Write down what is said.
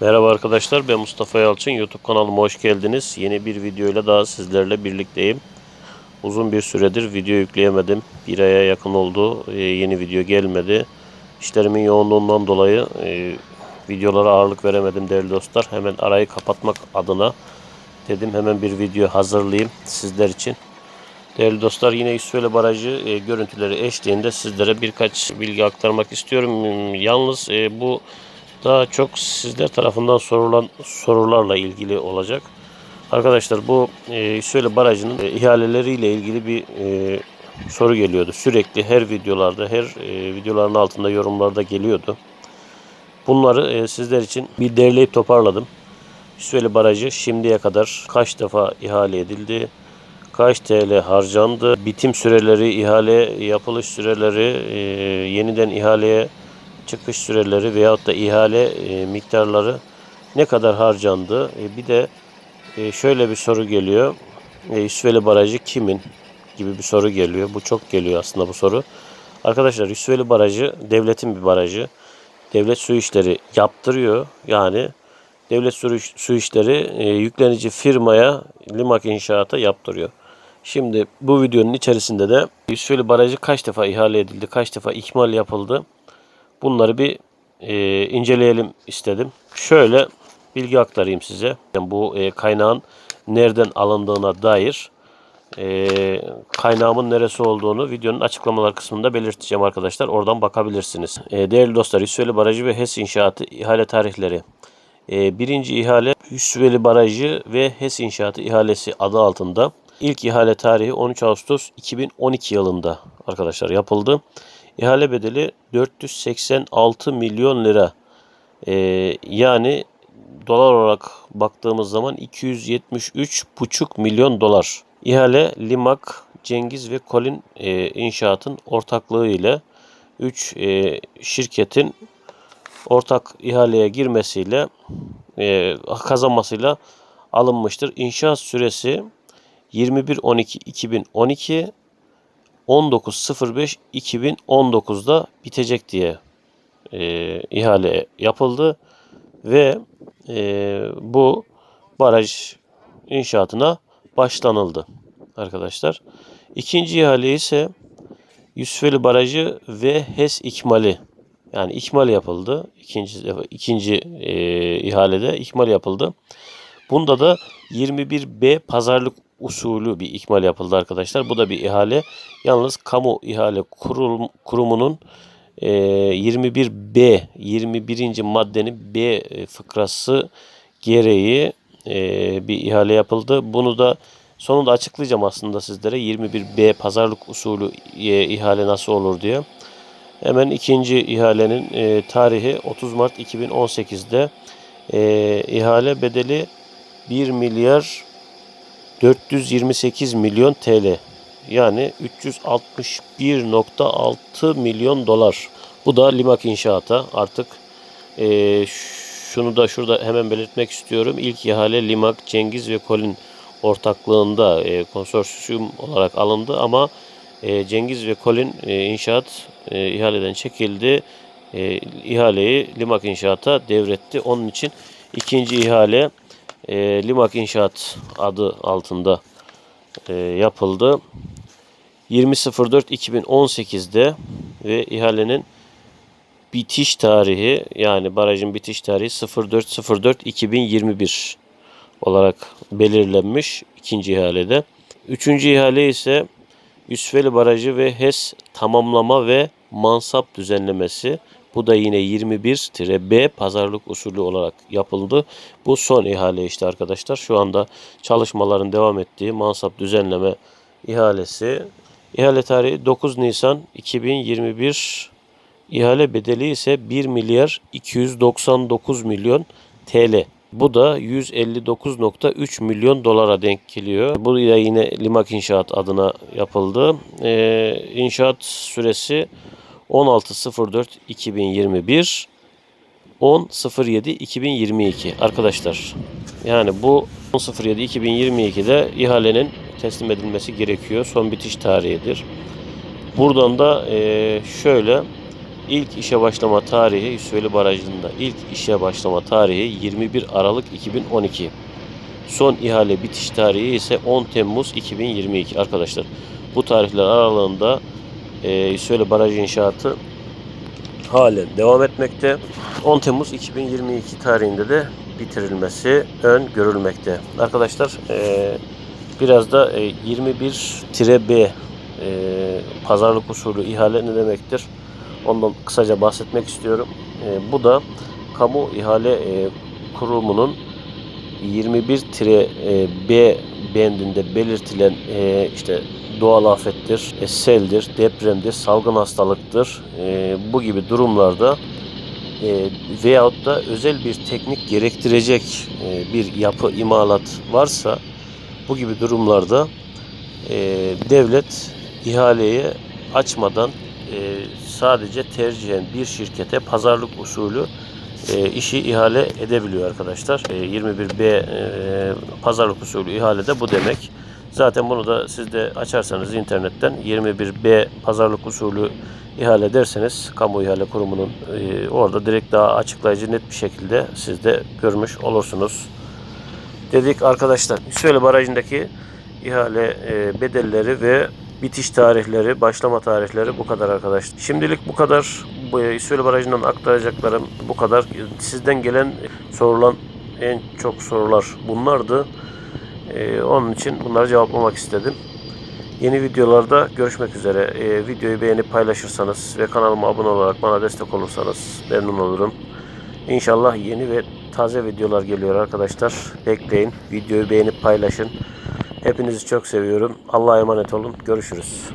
Merhaba arkadaşlar ben Mustafa Yalçın YouTube kanalıma hoş geldiniz. Yeni bir videoyla daha sizlerle birlikteyim. Uzun bir süredir video yükleyemedim. Bir aya yakın oldu. Ee, yeni video gelmedi. İşlerimin yoğunluğundan dolayı e, videolara ağırlık veremedim değerli dostlar. Hemen arayı kapatmak adına dedim hemen bir video hazırlayayım sizler için. Değerli dostlar yine İsveç'le barajı e, görüntüleri eşliğinde sizlere birkaç bilgi aktarmak istiyorum. Yalnız e, bu daha çok sizler tarafından sorulan sorularla ilgili olacak. Arkadaşlar bu e, barajının e, ihaleleriyle ilgili bir e, soru geliyordu. Sürekli her videolarda, her e, videoların altında yorumlarda geliyordu. Bunları sizler için bir derleyip toparladım. İsveç'le barajı şimdiye kadar kaç defa ihale edildi? Kaç TL harcandı? Bitim süreleri, ihale yapılış süreleri, yeniden ihaleye çıkış süreleri veyahut da ihale e, miktarları ne kadar harcandı? E, bir de e, şöyle bir soru geliyor. E, Yusufeli Barajı kimin? gibi bir soru geliyor. Bu çok geliyor aslında bu soru. Arkadaşlar Yusufeli Barajı devletin bir barajı. Devlet su işleri yaptırıyor. Yani devlet su, su işleri e, yüklenici firmaya Limak İnşaat'a yaptırıyor. Şimdi bu videonun içerisinde de Yusufeli Barajı kaç defa ihale edildi, kaç defa ikmal yapıldı Bunları bir e, inceleyelim istedim. Şöyle bilgi aktarayım size. Yani bu e, kaynağın nereden alındığına dair e, kaynağımın neresi olduğunu videonun açıklamalar kısmında belirteceğim arkadaşlar. Oradan bakabilirsiniz. E, değerli dostlar Hüsveli Barajı ve HES İnşaatı ihale tarihleri. E, birinci ihale Hüsveli Barajı ve HES İnşaatı ihalesi adı altında. İlk ihale tarihi 13 Ağustos 2012 yılında arkadaşlar yapıldı. İhale bedeli 486 milyon lira. Ee, yani dolar olarak baktığımız zaman 273,5 milyon dolar. İhale Limak, Cengiz ve Colin e, İnşaat'ın ortaklığı ile 3 e, şirketin ortak ihaleye girmesiyle e, kazanmasıyla alınmıştır. İnşaat süresi 21.12.2012 19.05.2019'da bitecek diye e, ihale yapıldı ve e, bu baraj inşaatına başlanıldı arkadaşlar. İkinci ihale ise Yusufeli Barajı ve HES ikmali yani ikmal yapıldı. İkinci ikinci e, ihalede ikmal yapıldı. Bunda da 21B pazarlık usulü bir ikmal yapıldı arkadaşlar. Bu da bir ihale. Yalnız kamu ihale kurum, kurumunun e, 21B 21. maddenin B e, fıkrası gereği e, bir ihale yapıldı. Bunu da sonunda açıklayacağım aslında sizlere 21B pazarlık usulü e, ihale nasıl olur diye. Hemen ikinci ihalenin e, tarihi 30 Mart 2018'de e, ihale bedeli 1 milyar 428 milyon TL yani 361.6 milyon dolar. Bu da Limak İnşaat'a artık e, şunu da şurada hemen belirtmek istiyorum. İlk ihale Limak, Cengiz ve Kolin ortaklığında e, konsorsiyum olarak alındı ama e, Cengiz ve Kolin e, İnşaat e, ihaleden çekildi. E, ihaleyi Limak İnşaat'a devretti. Onun için ikinci ihale e, Limak İnşaat adı altında e, yapıldı. 20.04.2018'de ve ihalenin bitiş tarihi yani barajın bitiş tarihi 04.04.2021 olarak belirlenmiş ikinci ihalede. Üçüncü ihale ise Yusufeli Barajı ve HES tamamlama ve mansap düzenlemesi bu da yine 21-B pazarlık usulü olarak yapıldı. Bu son ihale işte arkadaşlar. Şu anda çalışmaların devam ettiği mansap düzenleme ihalesi. İhale tarihi 9 Nisan 2021. İhale bedeli ise 1 milyar 299 milyon TL. Bu da 159.3 milyon dolara denk geliyor. Bu da yine Limak İnşaat adına yapıldı. Ee, inşaat süresi 16.04.2021 10.07.2022 arkadaşlar. Yani bu 10.07.2022'de ihalenin teslim edilmesi gerekiyor. Son bitiş tarihidir. Buradan da e, şöyle İlk işe başlama tarihi Yusufeli Barajı'nda ilk işe başlama tarihi 21 Aralık 2012. Son ihale bitiş tarihi ise 10 Temmuz 2022 arkadaşlar. Bu tarihler aralığında e, Yusufeli Barajı inşaatı halen devam etmekte. 10 Temmuz 2022 tarihinde de bitirilmesi ön görülmekte. Arkadaşlar e, biraz da e, 21-B e, pazarlık usulü ihale ne demektir? Ondan kısaca bahsetmek istiyorum. E, bu da kamu ihale e, kurumunun 21-B bendinde belirtilen e, işte doğal afettir, e, seldir, depremdir, salgın hastalıktır. E, bu gibi durumlarda e, veyahut da özel bir teknik gerektirecek e, bir yapı imalat varsa bu gibi durumlarda e, devlet ihaleye açmadan e, sadece tercihen bir şirkete pazarlık usulü e, işi ihale edebiliyor arkadaşlar. E, 21B e, pazarlık usulü ihale de bu demek. Zaten bunu da siz de açarsanız internetten 21B pazarlık usulü ihale derseniz kamu ihale kurumunun e, orada direkt daha açıklayıcı net bir şekilde siz de görmüş olursunuz. Dedik arkadaşlar Süveyli Barajı'ndaki ihale e, bedelleri ve bitiş tarihleri, başlama tarihleri bu kadar arkadaşlar. Şimdilik bu kadar. E, Süveyli Barajı'ndan aktaracaklarım bu kadar. Sizden gelen sorulan en çok sorular bunlardı. E, onun için bunları cevaplamak istedim. Yeni videolarda görüşmek üzere. E, videoyu beğenip paylaşırsanız ve kanalıma abone olarak bana destek olursanız memnun olurum. İnşallah yeni ve taze videolar geliyor arkadaşlar. Bekleyin. Videoyu beğenip paylaşın. Hepinizi çok seviyorum. Allah'a emanet olun. Görüşürüz.